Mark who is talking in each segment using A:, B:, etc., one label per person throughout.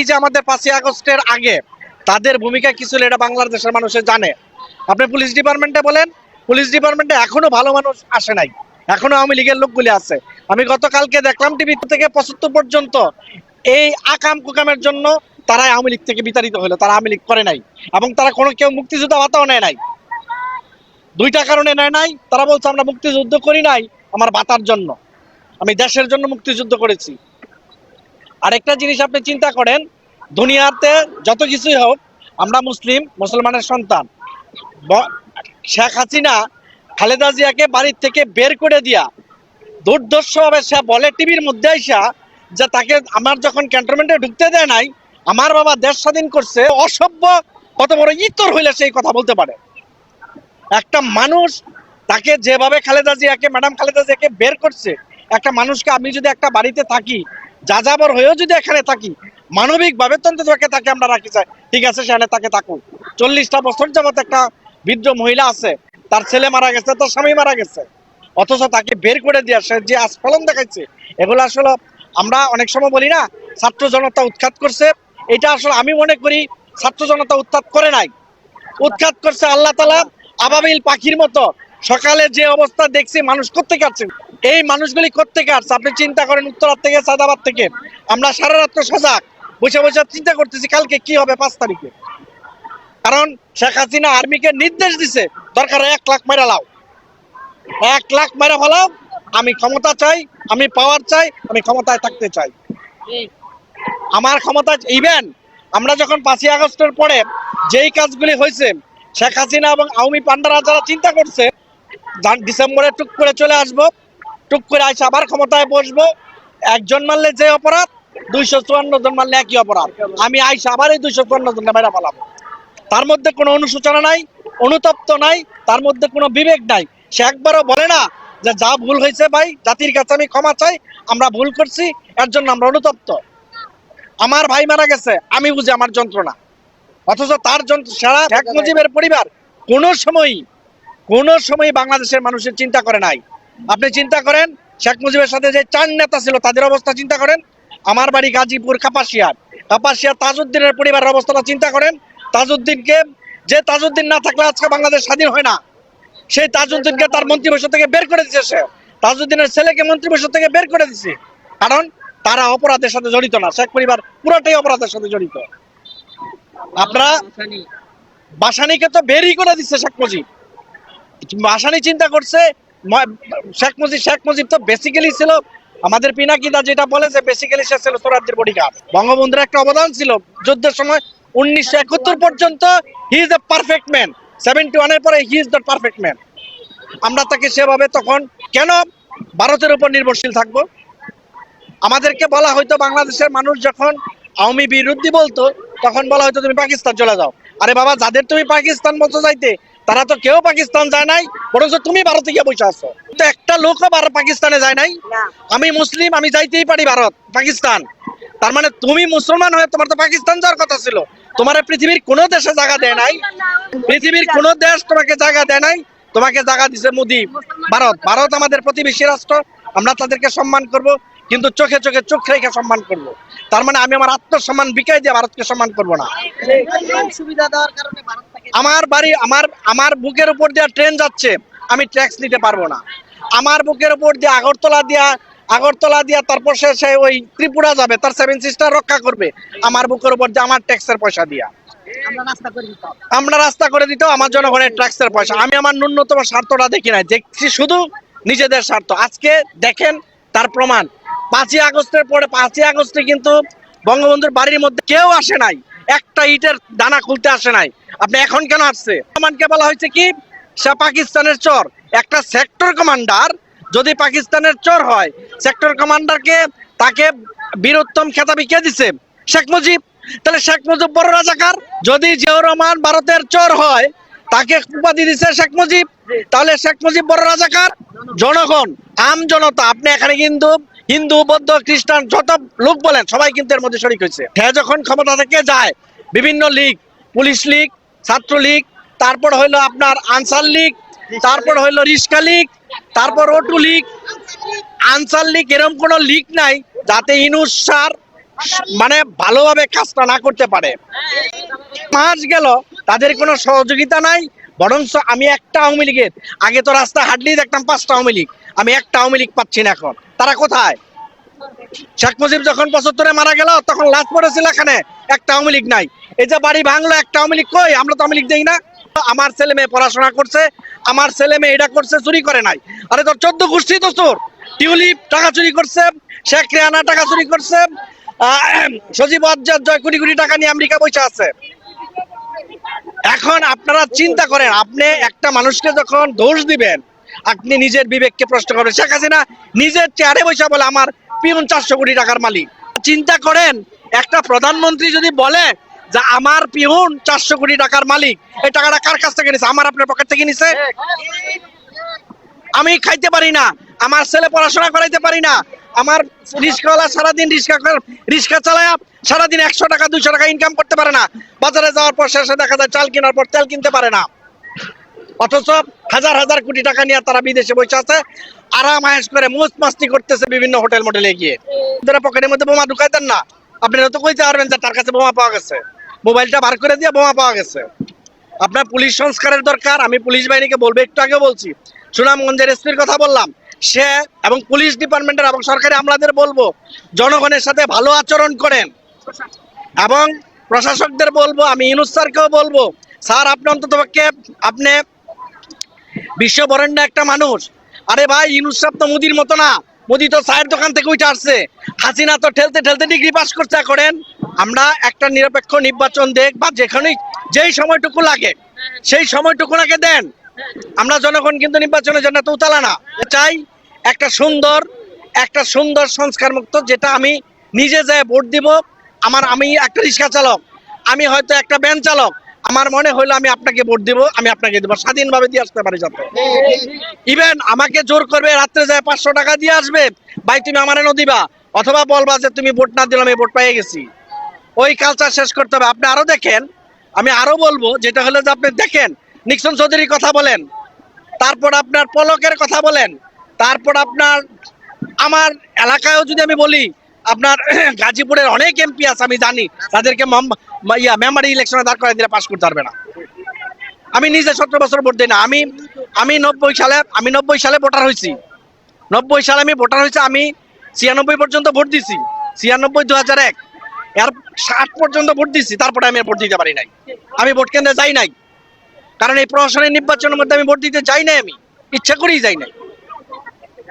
A: এই যে আমাদের পাঁচই আগস্টের আগে তাদের ভূমিকা কি ছিল এটা বাংলাদেশের মানুষে জানে। আপনি পুলিশ ডিপার্টমেন্টে বলেন, পুলিশ ডিপার্টমেন্টে এখনও ভালো মানুষ আসে নাই। এখনও আওয়ামী লীগের লোকগুলি আছে। আমি গতকালকে দেখলাম টিভি থেকে পঁচাত্তর পর্যন্ত এই আকাম কুকামের জন্য তারা আওয়ামী লীগ থেকে বিতাড়িত হলো, তারা আওয়ামী লীগ করে নাই এবং তারা কোনো কেউ মুক্তিযোদ্ধা ভাতাও নেয় নাই। দুইটা কারণে নেয় নাই, তারা বলছে, আমরা মুক্তিযুদ্ধ করি নাই আমার ভাতার জন্য। আমি দেশের জন্য মুক্তিযুদ্ধ করেছি। আরেকটা জিনিস আপনি চিন্তা করেন, দুনিয়াতে যত কিছুই হোক, আমরা মুসলিম, মুসলমানের সন্তান। শেখ হাসিনা, খালেদা জিয়াকে বাড়ির থেকে বের করে দিয়া দুর্দর্শভাবে সে বলে টিভির মধ্যে আইসা যে তাকে আমার যখন ক্যান্টনমেন্টে ঢুকতে দেয় নাই, আমার বাবা দেশ স্বাধীন করছে অসভ্য, কত বড় ইতর হইলে সেই কথা বলতে পারে। একটা মানুষ তাকে যেভাবে খালেদা জিয়াকে, ম্যাডাম খালেদা জিয়াকে বের করছে, একটা মানুষকে আমি যদি একটা বাড়িতে থাকি যাযাবর হয়েও যদি এখানে থাকি মানবিক ভাবে তন্ত তাকে আমরা রাখি চাই। ঠিক আছে, সেখানে তাকে থাকুক। চল্লিশটা বছর যাবত একটা বৃদ্ধ মহিলা আছে, তার ছেলে মারা গেছে, তার স্বামী মারা গেছে। অথচ তাকে বের করে দিয়ে সে যে আস্ফলন দেখাচ্ছে এগুলো আসলে আমরা অনেক সময় বলি না, ছাত্র জনতা উৎখাত করছে। এটা আসলে আমি মনে করি ছাত্র জনতা উৎখাত করে নাই। উৎখাত করছে আল্লাহ তালা আবাবিল পাখির মতো। সকালে যে অবস্থা দেখছি, মানুষ করতে আসছে? এই মানুষগুলি কোথেকে আসছে? আপনি চিন্তা করেন উত্তরার থেকে, সাদাবাদ থেকে। আমরা সারা রাত্র সজাগ। বসে বসে চিন্তা করতেছি, কালকে কি হবে পাঁচ তারিখে? কারণ শেখ হাসিনা আর্মিকে নির্দেশ দিছে, দরকার এক লাখ মেরা লাও। এক লাখ মেরা ফেলাও, আমি ক্ষমতা চাই, আমি পাওয়ার চাই, আমি ক্ষমতায় থাকতে চাই। আমার ক্ষমতা ইভেন আমরা যখন পাঁচই আগস্টের পরে যেই কাজগুলি হয়েছে, শেখ হাসিনা এবং আওয়ামী পান্ডারা যারা চিন্তা করছে ডিসেম্বরে টুক করে চলে আসব। টুক করে আইসা আবার ক্ষমতায় বসবো। একজন মারলে যে অপরাধ, দুইশো চুয়ান্ন জন মারলে একই অপরাধ। আমি আইসা আবার এই দুইশো চুয়ান্ন জনকে মেরা পালাবো তার মধ্যে কোনো অনুশোচনা নাই, অনুতপ্ত নাই, তার মধ্যে কোনো বিবেক নাই। সে একবারও বলে না যে যা ভুল হয়েছে ভাই, জাতির কাছে আমি ক্ষমা চাই, আমরা ভুল করছি, এর জন্য আমরা অনুতপ্ত। আমার ভাই মারা গেছে, আমি বুঝি আমার যন্ত্রণা। অথচ তার সারা শেখ মুজিবের পরিবার কোনো সময়ই, কোনো সময় বাংলাদেশের মানুষের চিন্তা করে নাই। আপনি চিন্তা করেন, শেখ মুজিবের সাথে যে চার নেতা ছিল, তাদের অবস্থা চিন্তা করেন? আমার বাড়ি গাজীপুর, কাপাসিয়ার। কাপাসিয়ার তাজউদ্দিনের পরিবারের অবস্থাটা চিন্তা করেন? তাজউদ্দিনকে, যে তাজউদ্দিন না থাকলে আজকে বাংলাদেশ স্বাধীন হয় না। সেই তাজউদ্দিনকে তার মন্ত্রিপরিষদ থেকে বের করে দিয়েছে সে। তাজউদ্দিনের ছেলেকে মন্ত্রিপরিষদ থেকে বের করে দিছে কারণ তারা অপরাধের সাথে জড়িত না। শেখ পরিবার পুরোটাই অপরাধের সাথে জড়িত। আপনারা বাসানিকে তো বেরই করে দিচ্ছে শেখ মুজিব। বাসানি চিন্তা করছে শেখ মুজিব শেখ মুজিব তো বেসিক্যালি ছিল আমাদের পিনাকিদা যেটা বলে যে বেসিক্যালি সে ছিল সোরাজ্যের বডিগার্ড বঙ্গবন্ধুর একটা অবদান ছিল যুদ্ধের সময় উনিশশো একাত্তর পর্যন্ত he is a perfect man seventy ওয়ানের পরে he is the perfect man আমরা তাকে সেভাবে তখন কেন ভারতের উপর নির্ভরশীল থাকব? আমাদেরকে বলা হয়তো বাংলাদেশের মানুষ যখন আওয়ামী বিরোধী বলতো, তখন বলা হয়তো তুমি পাকিস্তান চলে যাও। আরে বাবা, যাদের তুমি পাকিস্তান বলছো যাইতে তারা তো কেউ পাকিস্তান যায় নাই বরঞ্চ তুমি ভারতে গিয়ে বসে আছো। তো একটা লোকও পাকিস্তানে যায় নাই। আমি মুসলিম আমি যাইতেই পারি ভারত পাকিস্তান। তার মানে তুমি মুসলমান হয়ে তোমার তো পাকিস্তান যাওয়ার কথা ছিল। তোমার পৃথিবীর কোনো দেশে জায়গা দেয় নাই। পৃথিবীর কোনো দেশ তোমাকে জায়গা দেয় নাই। তোমাকে জায়গা দিছে মোদি। ভারত ভারত আমাদের প্রতিবেশী রাষ্ট্র। আমরা তাদেরকে সম্মান করব কিন্তু চোখে চোখে চোখ রেখে সম্মান করব। তার মানে আমি আমার আত্মসম্মান বিকাই দিয়ে ভারতকে সম্মান করব না।
B: সুবিধা দেওয়ার কারণে ভারত
A: আমার বাড়ি আমার আমার বুকের উপর দিয়ে ট্রেন যাচ্ছে আমি ট্যাক্স নিতে পারব না। আমার বুকের উপর দিয়ে আগরতলা দিয়া আগরতলা দিয়া তারপর সে সে ওই ত্রিপুরা যাবে তার সেভেন সিস্টার রক্ষা করবে আমার বুকের উপর দিয়ে আমার ট্যাক্সের পয়সা দিয়া।
B: আমরা করে
A: আমরা রাস্তা করে দিতেও আমার জনগণের ট্যাক্সের পয়সা। আমি আমার ন্যূনতম স্বার্থটা দেখি নাই দেখছি শুধু নিজেদের স্বার্থ। আজকে দেখেন তার প্রমাণ। পাঁচই আগস্টের পরে পাঁচই আগস্টে কিন্তু বঙ্গবন্ধুর বাড়ির মধ্যে কেউ আসে নাই। একটা ইটের দানা খুলতে আসে নাই। আপনি এখন কেন আসছে? প্রমাণকে বলা হয়েছে কি, সে পাকিস্তানের চর। একটা সেক্টর কমান্ডার যদি পাকিস্তানের চর হয়, সেক্টর কমান্ডারকে তাকে বীরোত্তম খেতাবি কে দিছে? শেখ মুজিব। তাহলে শেখ মুজিব বড় রাজাকার। যদি জিয়াউর রহমান ভারতের চোর হয়, তাকে উপাধি দিছে শেখ মুজিব। তাহলে শেখ মুজিব বড় রাজাকার। জনগণ, আম জনতা, আপনি এখানে কিন্তু হিন্দু, বৌদ্ধ, খ্রিস্টান, যত লোক বলেন, সবাই কিন্তু এর মধ্যে শরিক হয়েছে। সে যখন ক্ষমতা থেকে যায়, বিভিন্ন লীগ, পুলিশ লীগ, ছাত্র লীগ, তারপর হইল আপনার আনসার লীগ, তারপর হইল রিস্কা লীগ, তারপর ওটু লীগ, আনসার লীগ এরকম কোন লীগ নাই যাতে ইনুস স্যার মানে ভালোভাবে কাজটা না করতে পারে। পাঁচ গেল, তাদের কোনো সহযোগিতা নাই, বরঞ্চ আমি একটা আওয়ামী লীগের, আগে তো রাস্তা হাঁটলেই দেখতাম পাঁচটা আওয়ামী লীগ, আমি একটা আওয়ামী লীগ পাচ্ছি না এখন। তারা কোথায়? শেখ মুজিব যখন পঁচাত্তরে মারা গেল, তখন লাশ পড়েছিল এখানে। একটা আওয়ামী লীগ নাই। এই যে বাড়ি ভাঙলো, একটা আওয়ামী লীগ কই? আমরা তো আওয়ামী লীগ দেই না। আমার ছেলে মেয়ে পড়াশোনা করছে, আমার ছেলে মেয়ে এটা করছে, চুরি করে নাই। আরে তোর চোদ্দ গোষ্ঠী তো চোর। টিউলিপ টাকা চুরি করছে, শেখ রেহানা টাকা চুরি করছে সজীব আজ্জাদ জয় কোটি কোটি টাকা নিয়ে আমেরিকা বসে আছে। এখন আপনারা চিন্তা করেন, আপনি একটা মানুষকে যখন দোষ দিবেন আপনি নিজের বিবেককে প্রশ্ন করবেন শেখ হাসিনা নিজের চেয়ারে বসে বলে, আমার পিউন চারশো কোটি টাকার মালিক। চিন্তা করেন, একটা প্রধানমন্ত্রী যদি বলে যে, আমার পিউন চারশো কোটি টাকার মালিক, এই টাকাটা কার কাছ থেকে নিছে? আমার আপনার পকেট থেকে নিছে? আমি খাইতে পারি না, আমার ছেলে পড়াশোনা করাইতে পারি না, আমার রিক্সাওয়ালা সারাদিন রিক্সা রিক্সা চালায় সারাদিন একশো টাকা, দুইশো টাকা ইনকাম করতে পারে না। বাজারে যাওয়ার পর শেষে দেখা যায়, চাল কেনার পর তেল কিনতে পারে না। অথচ হাজার হাজার কোটি টাকা নিয়ে তারা বিদেশে বসে আছে। আরাম আয়েস করে মুস মাস্তি করতেছে বিভিন্ন হোটেল মোটেলে গিয়ে। আপনারা পকেটের মধ্যে বোমা ঢুকাইতেন না। আপনারা তো কইতে পারবেন যে তার কাছে বোমা পাওয়া গেছে। মোবাইলটা বার করে দিয়ে বোমা পাওয়া গেছে। আপনার পুলিশ সংস্কারের দরকার, আমি পুলিশ বাহিনীকে বলব, একটু আগে বলছি। সুনামগঞ্জের এসপির কথা বললাম। সে এবং পুলিশ ডিপার্টমেন্টের এবং সরকারি আমলাদের বলব, জনগণের সাথে ভালো আচরণ করেন। এবং প্রশাসকদের বলব, আমি ইনুস স্যারকেও বলব, স্যার আপনি অন্তত আপনি বিশ্ব বরেণ্য একটা মানুষ। আরে ভাই, ইনুস তো মুদির মতো না। মোদি তো চায়ের দোকান থেকে উঠে আসছে। হাসিনা তো ঠেলতে ঠেলতে ডিগ্রি পাস করতে করেন। আমরা একটা নিরপেক্ষ নির্বাচন দেখ, বা যেখানেই, যেই সময়টুকু লাগে, সেই সময়টুকুনাকে দেন। আমরা জনগণ কিন্তু নির্বাচনের জন্য তো উতালা না। চাই একটা সুন্দর একটা সুন্দর সংস্কার মুক্ত, যেটা আমি নিজে যায় ভোট দিব। আমার, আমি একটা রিক্সা চালক। আমি হয়তো একটা ভ্যান চালক। আমার মনে হলো আমি আপনাকে ভোট দিব, আমি আপনাকে দিব, স্বাধীনভাবে দিয়ে আসতে পারি যাতে। ইভেন আমাকে জোর করবে রাত্রে যায় পাঁচশো টাকা দিয়ে আসবে, ভাই তুমি আমার এনে দিবা, অথবা বলবা যে তুমি ভোট না দিলে আমি ভোট পেয়ে গেছি। ওই কালচার শেষ করতে হবে। আপনি আরও দেখেন, আমি আরও বলব, যেটা হলো যে আপনি দেখেন, নিক্সন চৌধুরীর কথা বলেন, তারপর আপনার পলকের কথা বলেন, তারপর আপনার, আমার এলাকায়ও যদি আমি বলি, আপনার গাজীপুরের অনেক এমপি আছে, আমি জানি, তাদেরকে ইয়া মেমারি ইলেকশনে দাঁড় করাই দিলে পাস করতে পারবে না। আমি নিজে সতেরো বছর ভোট দিই না। আমি আমি নব্বই সালে, আমি নব্বই সালে ভোটার হয়েছি। নব্বই সালে আমি ভোটার হয়েছি, আমি ছিয়ানব্বই পর্যন্ত ভোট দিছি ছিয়ানব্বই দু হাজার এক। এর ষাট পর্যন্ত ভোট দিছি তারপরে আমি ভোট দিতে পারি নাই। আমি ভোট কেন্দ্রে যাই নাই। কারণ এই প্রশাসনের নির্বাচনের মধ্যে আমি ভোট দিতে যাই নাই আমি। ইচ্ছা করেই যাই নাই।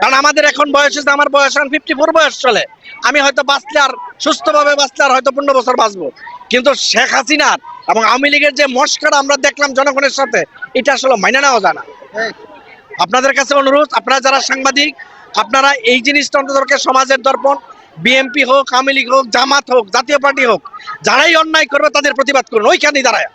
A: কারণ আমাদের এখন বয়স হচ্ছে আমার বয়স এখন ফিফটি ফোর বয়স চলে। আমি হয়তো বাঁচলে আর, সুস্থভাবে বাঁচলে আর হয়তো পনেরো বছর বাঁচবো। কিন্তু শেখ হাসিনার এবং আওয়ামী লীগের যে মস্কারা আমরা দেখলাম জনগণের সাথে এটা আসলে মাইনে নেওয়া যায় না। আপনাদের কাছে অনুরোধ আপনারা যারা সাংবাদিক আপনারা এই জিনিসটা অন্ততকে সমাজের দর্পণ বিএমপি হোক আওয়ামী লীগ হোক জামাত হোক জাতীয় পার্টি হোক যারাই অন্যায় করবে তাদের প্রতিবাদ করুন ওইখানেই দাঁড়ায়।